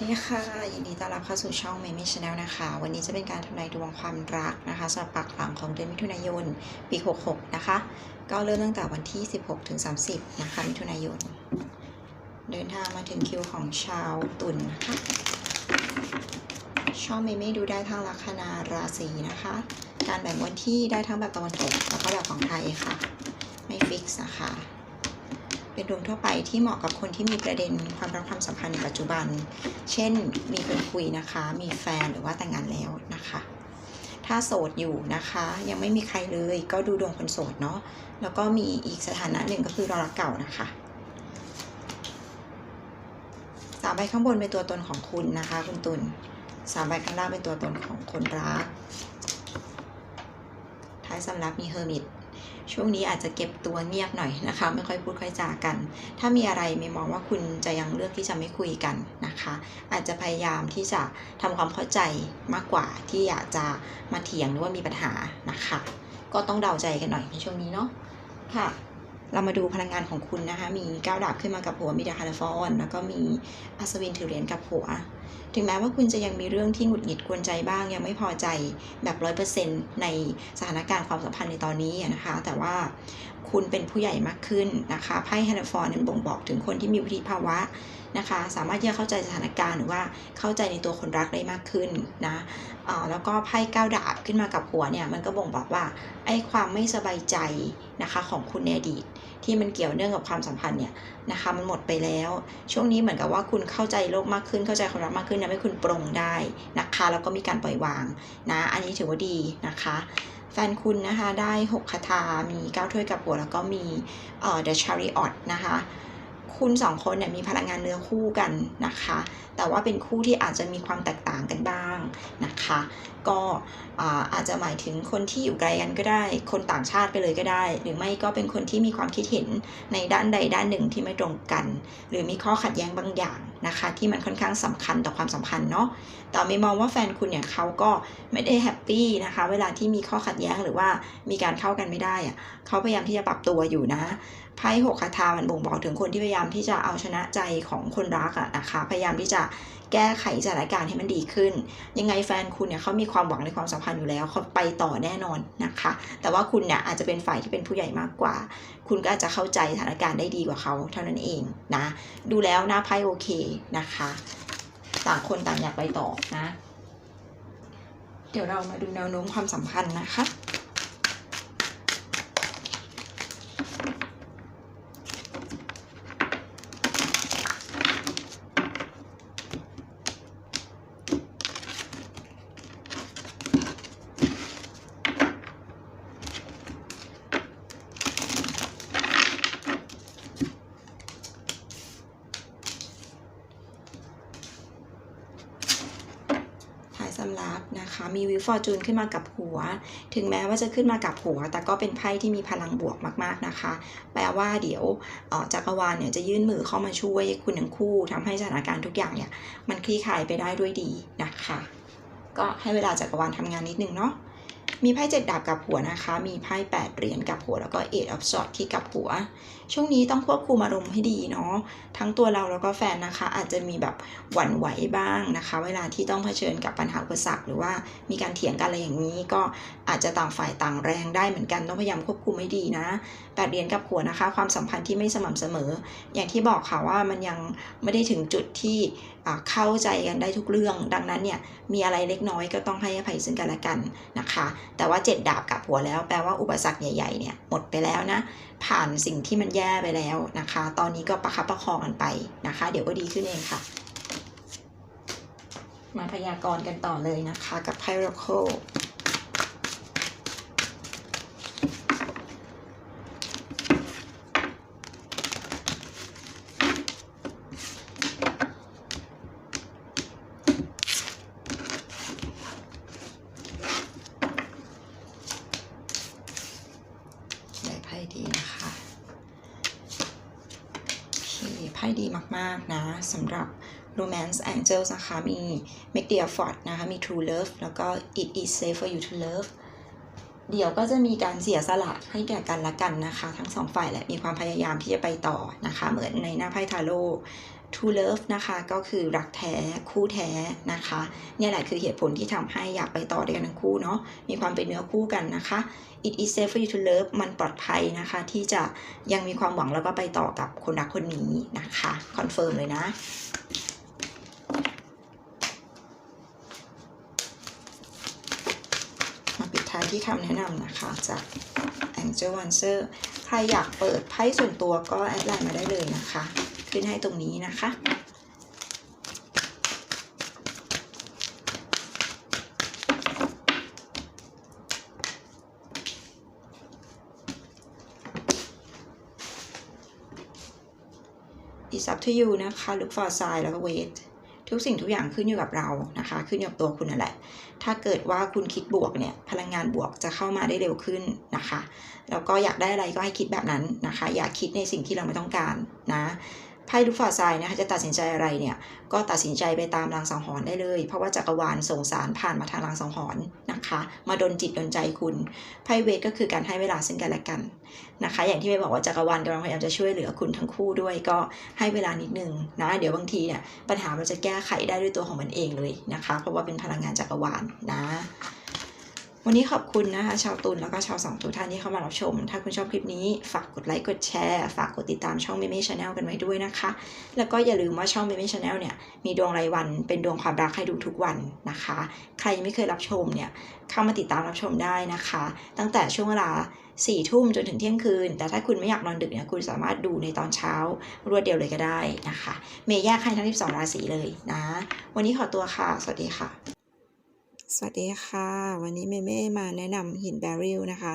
วัสดีค่ะ ยินดีต้อนรับเข้าสู่ช่อง m ม m ช Channel นะคะ วันนี้จะเป็นการทำนายดวงความรักนะคะสำหรับปากหลังของเดือนมิถุนายนปี 66 นะคะ ก็เริ่มตั้งแต่วันที่ 16 ถึง 30 นะคะ มิถุนายน เดินทางมาถึงคิวของชาวตุลนนะคะช่องเมเม่ดูได้ทั้งลัคนาราศีนะคะ การแบ่งวันที่ได้ทั้งแบบตะวันตกแล้วก็แบบของไทยค่ะ ไม่ฟิกซ์นะคะ เป็นดวงทั่วไปที่เหมาะกับคนที่มีประเด็นความรักความสัมพันธ์ในปัจจุบัน เช่น มีคนคุยนะคะ มีแฟนหรือว่าแต่งงานแล้วนะคะ ถ้าโสดอยู่นะคะ ยังไม่มีใครเลยก็ดูดวงคนโสดเนาะ แล้วก็มีอีกสถานะหนึ่งก็คือรอรักเก่านะคะสามใบข้างบนเป็นตัวตนของคุณนะคะ คุณตุลสามใบข้างล่างเป็นตัวตนของคนรัก ท้ายสำรับมีเฮอร์มิต ช่วงนี้อาจจะเก็บตัวเงียบหน่อยนะคะ ไม่ค่อยพูดค่อยจากัน ถ้ามีอะไรไม่มองว่าคุณจะยังเลือกที่จะไม่คุยกันนะคะ อาจจะพยายามที่จะทำความเข้าใจมากกว่าที่อยากจะมาเถียงหรือว่ามีปัญหานะคะ ก็ต้องเดาใจกันหน่อยในช่วงนี้เนาะค่ะ เรามาดูพลังงานของคุณนะคะ มีก้าวดาบขึ้นมากับหัว มีดาคาร์ฟอนแล้วก็มีอัศวินถือเหรียญกับหัว ถึงแม้ว่าคุณจะยังมีเรื่องที่หงุดหงิดกวนใจบ้าง ยังไม่พอใจแบบร้อยเปอร์เซ็นต์ในสถานการณ์ความสัมพันธ์ในตอนนี้นะคะ แต่ว่าคุณเป็นผู้ใหญ่มากขึ้นนะคะ ไพ่แฮาร์ฟอร์นั้นบ่งบอกถึงคนที่มีวุฒิภาวะ นะคะ สามารถที่จะเข้าใจสถานการณ์หรือว่าเข้าใจในตัวคนรักได้มากขึ้นนะแล้วก็ไพ่ก้าวดาบขึ้นมากับหัวเนี่ยมันก็บ่งบอกว่าไอ้ความไม่สบายใจนะคะของคุณในอดีตที่มันเกี่ยวเนื่องกับความสัมพันธ์เนี่ยนะคะมันหมดไปแล้ว ช่วงนี้เหมือนกับว่าคุณเข้าใจโลกมากขึ้นเข้าใจความรักมากขึ้นทำให้คุณปรงได้นะคะแล้วก็มีการปล่อยวางนะอันนี้ถือว่าดีนะคะแฟนคุณนะคะได้ 6 คาถา มี 9 ถ้วยกับหัว แล้วก็มีเอ่อ The Chariot นะคะ คุณสองคนเนี่ยมีพลังงานเนื้อคู่กันนะคะ แต่ว่าเป็นคู่ที่อาจจะมีความแตกต่างกันบ้างนะคะ ก็อาอาจจะหมายถึงคนที่อยู่ไกลกันก็ได้ คนต่างชาติไปเลยก็ได้ หรือไม่ก็เป็นคนที่มีความคิดเห็นในด้านใดด้านหนึ่งที่ไม่ตรงกัน หรือมีข้อขัดแย้งบางอย่างนะคะ ที่มันค่อนข้างสำคัญต่อความสัมพันธ์เนาะ แต่ไม่มองว่าแฟนคุณเนี่ยเขาก็ไม่ได้แฮปปี้นะคะ เวลาที่มีข้อขัดแย้งหรือว่ามีการเข้ากันไม่ได้อะเขาพยายามที่จะปรับตัวอยู่นะ ไพ่หกคาถามันบ่งบอกถึงคนที่พยายามที่จะเอาชนะใจของคนรักอะนะคะ พยายามที่จะแก้ไขสถานการณ์ให้มันดีขึ้น ยังไงแฟนคุณเนี่ยเขามีความหวังในความสัมพันธ์อยู่แล้วเขาไปต่อแน่นอนนะคะ แต่ว่าคุณเนี่ยอาจจะเป็นฝ่ายที่เป็นผู้ใหญ่มากกว่า คุณก็อาจจะเข้าใจสถานการณ์ได้ดีกว่าเขาเท่านั้นเองนะ ดูแล้วหน้าไพ่โอเคนะคะ ต่างคนต่างอยากไปต่อนะ เดี๋ยวเรามาดูแนวโน้มความสัมพันธ์นะคะ สำรับนะคะ มีวิวฟอร์จูนขึ้นมากับหัว ถึงแม้ว่าจะขึ้นมากับหัว แต่ก็เป็นไพ่ที่มีพลังบวกมาก ๆนะคะ แปลว่าเดี๋ยวออจักรวาลเนี่ยจะยื่นมือเข้ามาช่วยคุณทั้งคู่ทำให้สถานการณ์ทุกอย่างเนี่ยมันคลี่คลายไปได้ด้วยดีนะคะ ก็ให้เวลาจักรวาลทำงานนิดนึงเนาะ มีไพ่เจ็ดดาบกับหัวนะคะ มีไพ่แปดเหรียญกับหัว แล้วก็เอ็ดออฟสอดที่กับหัว ช่วงนี้ต้องควบคุมอารมณ์ให้ดีเนาะ ทั้งตัวเราแล้วก็แฟนนะคะ อาจจะมีแบบหวั่นไหวบ้างนะคะ เวลาที่ต้องเผชิญกับปัญหาอุปสรรคหรือว่ามีการเถียงกันอะไรอย่างนี้ ก็อาจจะต่างฝ่ายต่างแรงได้เหมือนกันต้องพยายามควบคุมให้ดีนะแปดเหรียญกับหัวนะคะ ความสัมพันธ์ที่ไม่สม่ำเสมอ อย่างที่บอกค่ะว่ามันยังไม่ได้ถึงจุดที่เข้าใจกันได้ทุกเรื่อง ดังนั้นเนี่ยมีอะไรเล็กน้อยก็ต้องให้อภัยซึ่งกันและกันนะคะแต่ว่าเจ็ดดาบกับหัวแล้วแปลว่าอุปสรรคใหญ่ๆเนี่ยหมดไปแล้วนะ ผ่านสิ่งที่มันแย่ไปแล้วนะคะ ตอนนี้ก็ประคับประคองกันไปนะคะ เดี๋ยวก็ดีขึ้นเองค่ะ มาพยากรณ์กันต่อเลยนะคะกับไพ่โรโค ได้ไพ่ดีนะคะโอเคไพ่ดีมาก ๆ นะสำหรับ Romance Angels นะคะ มี Make the Effort นะคะ มี True Love แล้วก็ It is safe for you to love เดี๋ยวก็จะมีการเสียสละให้แก่กันและกันนะคะ ทั้งสองฝ่ายแหละมีความพยายามที่จะไปต่อนะคะ เหมือนในหน้าไพ่ทาโร่ to love นะคะ ก็คือรักแท้คู่แท้นะคะเนี่ยแหละคือเหตุผลที่ทำให้อยากไปต่อด้วยกันทั้งคู่เนาะมีความเป็นเนื้อคู่กันนะคะ it is safe for you to love มันปลอดภัยนะคะ ที่จะยังมีความหวังแล้วก็ไปต่อกับคนรักคนนี้นะคะคอนเฟิร์มเลยนะมาปิดท้ายที่คำแนะนำนะคะจาก Angel Answer ใครอยากเปิดไพ่ส่วนตัวก็แอดไลน์มาได้เลยนะคะ ขึ้นให้ตรงนี้นะคะ It's up to you นะคะ look for sign แล้วก็ wait ทุกสิ่งทุกอย่างขึ้นอยู่กับเรานะคะ ขึ้นอยู่กับตัวคุณนั่นแหละ ถ้าเกิดว่าคุณคิดบวกเนี่ย พลังงานบวกจะเข้ามาได้เร็วขึ้นนะคะ แล้วก็อยากได้อะไรก็ให้คิดแบบนั้นนะคะ อย่าคิดในสิ่งที่เราไม่ต้องการนะ ไพ่ลูกฝ่าทรายนะคะจะตัดสินใจอะไรเนี่ยก็ตัดสินใจไปตามรางสังหรณ์ได้เลย เพราะว่าจักรวาลส่งสารผ่านมาทางรางสังหรณ์นะคะ มาดนจิตดนใจคุณไพ่เวทก็คือการให้เวลาซึ่งกันและกันนะคะ อย่างที่ไม่บอกว่าจักรวาลกำลังพยายามจะช่วยเหลือคุณทั้งคู่ด้วยก็ให้เวลานิดนึงนะเดี๋ยวบางทีเนี่ยปัญหามันจะแก้ไขได้ด้วยตัวของมันเองเลยนะคะ เพราะว่าเป็นพลังงานจักรวาลนะ วันนี้ขอบคุณนะคะ ชาวตุลแล้วก็ชาวสองทุกท่านที่เข้ามารับชม ถ้าคุณชอบคลิปนี้ ฝากกดไลค์กดแชร์ฝากกดติดตามช่องเมเม่ชาแนลกันไว้ด้วยนะคะ แล้วก็อย่าลืมว่าช่องเมเม่ชาแนลเนี่ยมีดวงรายวันเป็นดวงความรักให้ดูทุกวันนะคะ ใครยังไม่เคยรับชมเนี่ยเข้ามาติดตามรับชมได้นะคะ ตั้งแต่ช่วงเวลาสี่ทุ่มจนถึงเที่ยงคืน แต่ถ้าคุณไม่อยากนอนดึกเนี่ยคุณสามารถดูในตอนเช้ารวดเดียวเลยก็ได้นะคะ เมย์แยกให้ทั้ง 12 ราศีเลยนะ วันนี้ขอตัวค่ะ สวัสดีค่ะ สวัสดีค่ะ วันนี้เมเม่มาแนะนำหินแบริลนะคะ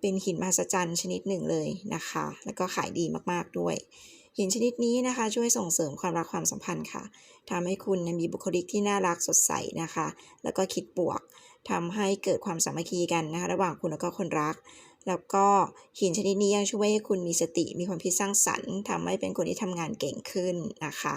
เป็นหินมหัศจรรย์ชนิดหนึ่งเลยนะคะ แล้วก็ขายดีมากๆด้วย หินชนิดนี้นะคะ ช่วยส่งเสริมความรักความสัมพันธ์ค่ะทำให้คุณมีบุคลิกที่น่ารักสดใสนะคะ แล้วก็คิดบวกทำให้เกิดความสามัคคีกันนะคะ ระหว่างคุณแล้วก็คนรัก แล้วก็หินชนิดนี้ยังช่วยให้คุณมีสติมีความคิดสร้างสรรค์ทำให้เป็นคนที่ทำงานเก่งขึ้นนะคะ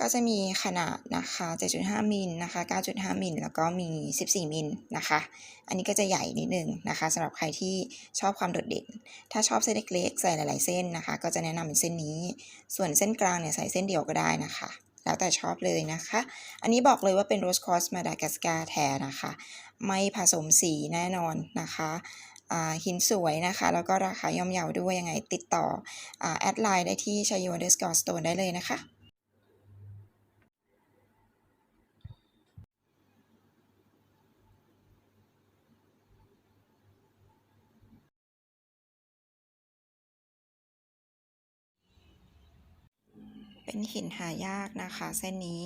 ก็จะมีขนาดนะคะ 7.5 มิลนะคะ 9.5 มิล แล้วก็มี 14 มิลนะคะ อันนี้ก็จะใหญ่นิดนึงนะคะสำหรับใครที่ชอบความโดดเด่น ถ้าชอบเส้นเล็กๆ ใส่หลายๆเส้นนะคะ ก็จะแนะนำเป็นเส้นนี้ ส่วนเส้นกลางเนี่ยใส่เส้นเดียวก็ได้นะคะ แล้วแต่ชอบเลยนะคะ อันนี้บอกเลยว่าเป็นโรสคอสมาดากัสการ์แท้นะคะ ไม่ผสมสีแน่นอนนะคะอ่าหินสวยนะคะ แล้วก็ราคาย่อมเยาด้วยยังไงติดต่ออ่าแอดไลน์ได้ที่ชายโยเดสกอร์สโตนได้เลยนะคะ เป็นหินหายากนะคะ เส้นนี้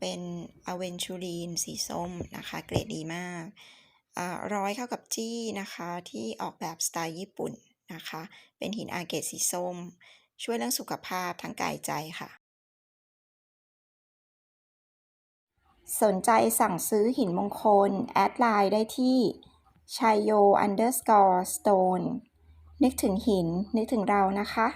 เป็นอเวนชูรีนสีส้มนะคะ เกรดดีมากอ่าร้อยเข้ากับจี้นะคะที่ออกแบบสไตล์ญี่ปุ่นนะคะ เป็นหินอาเกตสีส้ม ช่วยเรื่องสุขภาพทั้งกายใจค่ะ สนใจสั่งซื้อหินมงคล แอดไลน์ได้ที่ชัยโย underscore stone นึกถึงหิน นึกถึงเรานะคะ